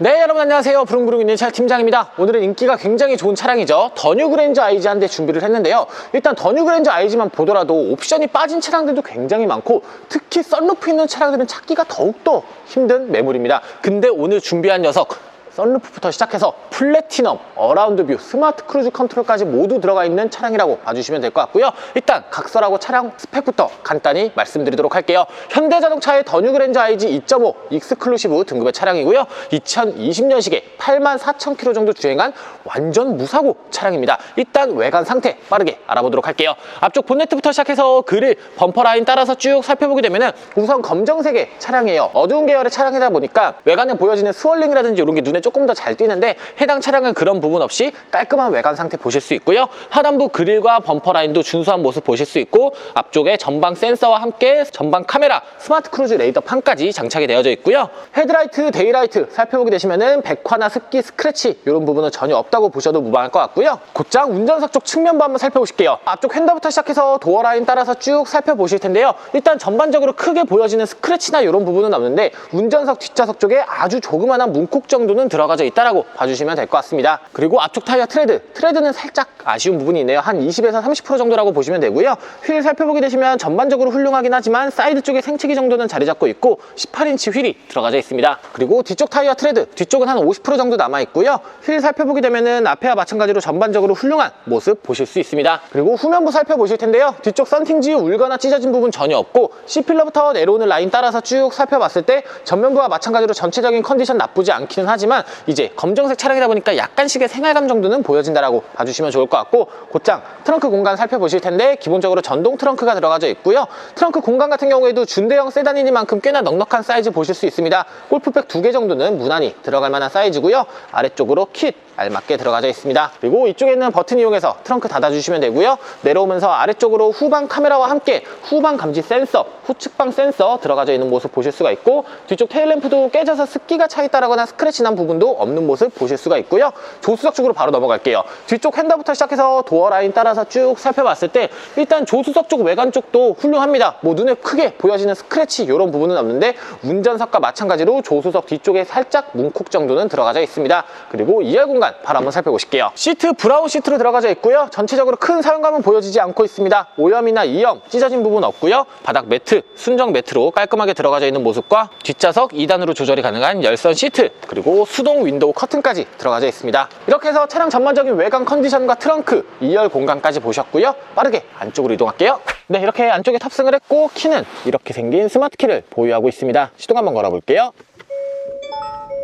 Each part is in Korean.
네 여러분 안녕하세요. 부릉부릉 차 팀장입니다. 오늘은 인기가 굉장히 좋은 차량이죠. 더뉴 그랜저 IG 한 대 준비를 했는데요. 일단 더뉴 그랜저 IG만 보더라도 옵션이 빠진 차량들도 굉장히 많고 특히 썬루프 있는 차량들은 찾기가 더욱더 힘든 매물입니다. 근데 오늘 준비한 녀석 썬루프부터 시작해서 플래티넘, 어라운드 뷰, 스마트 크루즈 컨트롤까지 모두 들어가 있는 차량이라고 봐주시면 될 것 같고요. 일단 각설하고 차량 스펙부터 간단히 말씀드리도록 할게요. 현대자동차의 더뉴 그랜저 IG 2.5 익스클루시브 등급의 차량이고요. 2020년식에 8만 4천 킬로 정도 주행한 완전 무사고 차량입니다. 일단 외관 상태 빠르게 알아보도록 할게요. 앞쪽 본네트부터 시작해서 그릴, 범퍼 라인 따라서 쭉 살펴보게 되면은 우선 검정색의 차량이에요. 어두운 계열의 차량이다 보니까 외관에 보여지는 스월링이라든지 이런 게 눈에 조금 더잘 띄는데 해당 차량은 그런 부분 없이 깔끔한 외관 상태 보실 수 있고요. 하단부 그릴과 범퍼 라인도 준수한 모습 보실 수 있고 앞쪽에 전방 센서와 함께 전방 카메라, 스마트 크루즈 레이더 판까지 장착이 되어져 있고요. 헤드라이트, 데이라이트 살펴보게 되시면은 백화나 습기, 스크래치 이런 부분은 전혀 없다고 보셔도 무방할 것 같고요. 곧장 운전석 쪽 측면부 한번 살펴보실게요. 앞쪽 핸더부터 시작해서 도어 라인 따라서 쭉 살펴보실 텐데요. 일단 전반적으로 크게 보여지는 스크래치나 이런 부분은 없는데 운전석 뒷좌석 쪽에 아주 조그만한 문콕 정도는 들어가져 있다라고 봐주시면 될 것 같습니다. 그리고 앞쪽 타이어 트레드, 트레드는 살짝 아쉬운 부분이 있네요. 한 20에서 30% 정도라고 보시면 되고요. 휠 살펴보게 되시면 전반적으로 훌륭하긴 하지만 사이드 쪽에 생치기 정도는 자리 잡고 있고 18인치 휠이 들어가져 있습니다. 그리고 뒤쪽 타이어 트레드, 뒤쪽은 한 50% 정도 남아 있고요. 휠 살펴보게 되면은 앞에와 마찬가지로 전반적으로 훌륭한 모습 보실 수 있습니다. 그리고 후면부 살펴보실 텐데요. 뒤쪽 썬팅지 울거나 찢어진 부분 전혀 없고 C필러부터 내려오는 라인 따라서 쭉 살펴봤을 때 전면부와 마찬가지로 전체적인 컨디션 나쁘지 않기는 하지만 이제 검정색 차량이다 보니까 약간씩의 생활감 정도는 보여진다라고 봐주시면 좋을 것 같고 곧장 트렁크 공간 살펴보실 텐데 기본적으로 전동 트렁크가 들어가져 있고요. 트렁크 공간 같은 경우에도 준대형 세단이니만큼 꽤나 넉넉한 사이즈 보실 수 있습니다. 골프백 두 개 정도는 무난히 들어갈 만한 사이즈고요. 아래쪽으로 킷 알맞게 들어가져 있습니다. 그리고 이쪽에 있는 버튼 이용해서 트렁크 닫아주시면 되고요. 내려오면서 아래쪽으로 후방 카메라와 함께 후방 감지 센서, 후측방 센서 들어가져 있는 모습 보실 수가 있고 뒤쪽 테일램프도 깨져서 습기가 차 있다라거나 스크래치 난 부분도 없는 모습 보실 수가 있고요. 조수석 쪽으로 바로 넘어갈게요. 뒤쪽 핸더부터 시작해서 도어 라인 따라서 쭉 살펴봤을 때 일단 조수석 쪽 외관 쪽도 훌륭합니다. 뭐 눈에 크게 보여지는 스크래치 이런 부분은 없는데 운전석과 마찬가지로 조수석 뒤쪽에 살짝 문콕 정도는 들어가져 있습니다. 그리고 2열 공간 바로 한번 살펴보실게요. 시트 브라운 시트로 들어가져 있고요. 전체적으로 큰 사용감은 보여지지 않고 있습니다. 오염이나 이염, 찢어진 부분 없고요. 바닥 매트, 순정 매트로 깔끔하게 들어가져 있는 모습과 뒷좌석 2단으로 조절이 가능한 열선 시트 그리고 수동 윈도우 커튼까지 들어가져 있습니다. 이렇게 해서 차량 전반적인 외관 컨디션과 트렁크, 2열 공간까지 보셨고요. 빠르게 안쪽으로 이동할게요. 네, 이렇게 안쪽에 탑승을 했고 키는 이렇게 생긴 스마트 키를 보유하고 있습니다. 시동 한번 걸어볼게요.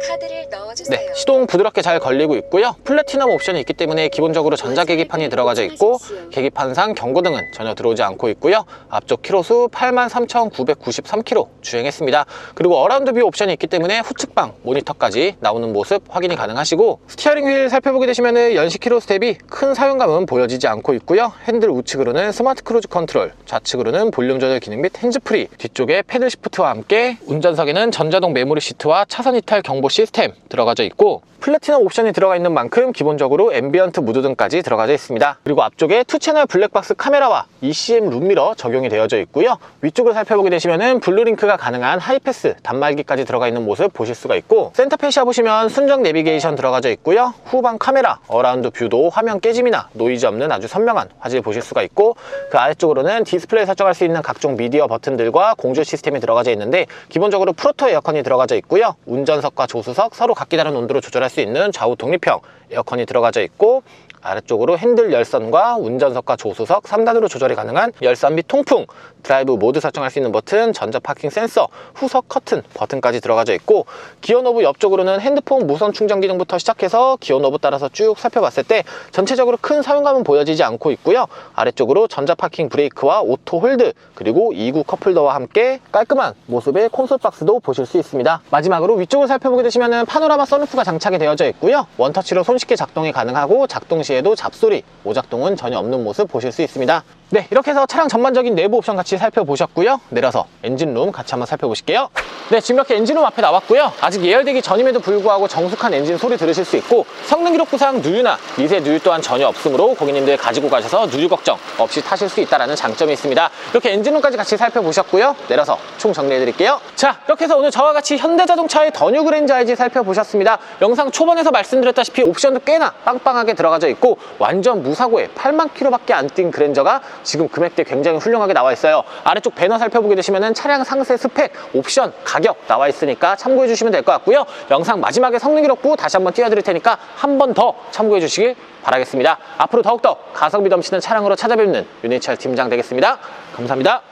카드를 넣어주세요. 네, 시동 부드럽게 잘 걸리고 있고요. 플래티넘 옵션이 있기 때문에 기본적으로 전자 계기판이 들어가져 있고 계기판상 경고등은 전혀 들어오지 않고 있고요. 앞쪽 키로수 83,993km 주행했습니다. 그리고 어라운드 뷰 옵션이 있기 때문에 후측방 모니터까지 나오는 모습 확인이 가능하시고 스티어링 휠 살펴보게 되시면 연식 키로수 대비 큰 사용감은 보여지지 않고 있고요. 핸들 우측으로는 스마트 크루즈 컨트롤, 좌측으로는 볼륨 조절 기능 및 핸즈프리, 뒤쪽에 패들 시프트와 함께 운전석에는 전자동 메모리 시트와 차선 이탈 경보 시스템 들어가져 있고 플래티넘 옵션이 들어가 있는 만큼 기본적으로 앰비언트 무드 등까지 들어가져 있습니다. 그리고 앞쪽에 투채널 블랙박스 카메라와 ECM 룸미러 적용이 되어져 있고요. 위쪽을 살펴보게 되시면은 블루링크가 가능한 하이패스 단말기까지 들어가 있는 모습 보실 수가 있고 센터페시아 보시면 순정 내비게이션 들어가져 있고요. 후방 카메라, 어라운드 뷰도 화면 깨짐이나 노이즈 없는 아주 선명한 화질 보실 수가 있고 그 아래쪽으로는 디스플레이 설정할 수 있는 각종 미디어 버튼들과 공조 시스템이 들어가져 있는데 기본적으로 프로토 에어컨이 들어가져 있고요. 운전석과 조 수석 서로 각기 다른 온도로 조절할 수 있는 좌우 독립형 에어컨이 들어가져 있고 아래쪽으로 핸들 열선과 운전석과 조수석 3단으로 조절이 가능한 열선 및 통풍, 드라이브 모드 설정할 수 있는 버튼, 전자 파킹 센서, 후석 커튼 버튼까지 들어가져 있고 기어 노브 옆쪽으로는 핸드폰 무선 충전 기능부터 시작해서 기어 노브 따라서 쭉 살펴봤을 때 전체적으로 큰 사용감은 보여지지 않고 있고요. 아래쪽으로 전자 파킹 브레이크와 오토 홀드 그리고 2구 컵홀더와 함께 깔끔한 모습의 콘솔 박스도 보실 수 있습니다. 마지막으로 위쪽을 살펴보게 되시면 파노라마 선루프가 장착이 되어져 있고요. 원터치로 손쉽게 작동이 가능하고 작동 시 시에도 잡소리, 오작동은 전혀 없는 모습 보실 수 있습니다. 네, 이렇게 해서 차량 전반적인 내부 옵션 같이 살펴보셨고요. 내려서 엔진룸 같이 한번 살펴보실게요. 네, 지금 이렇게 엔진룸 앞에 나왔고요. 아직 예열되기 전임에도 불구하고 정숙한 엔진 소리 들으실 수 있고 성능 기록 부상 누유나 미세 누유 또한 전혀 없으므로 고객님들 가지고 가셔서 누유 걱정 없이 타실 수 있다는 장점이 있습니다. 이렇게 엔진룸까지 같이 살펴보셨고요. 내려서 총 정리해드릴게요. 자, 이렇게 해서 오늘 저와 같이 현대자동차의 더뉴 그랜저 IG 살펴보셨습니다. 영상 초반에서 말씀드렸다시피 옵션도 꽤나 빵빵하게 들어가져 있고 완전 무사고에 8만 킬로밖에 안 뛴 그랜저가 지금 금액대 굉장히 훌륭하게 나와 있어요. 아래쪽 배너 살펴보게 되시면 차량 상세 스펙, 옵션, 가격 나와 있으니까 참고해 주시면 될 것 같고요. 영상 마지막에 성능 기록부 다시 한번 띄워드릴 테니까 한 번 더 참고해 주시길 바라겠습니다. 앞으로 더욱더 가성비 넘치는 차량으로 찾아뵙는 윤희철 팀장 되겠습니다. 감사합니다.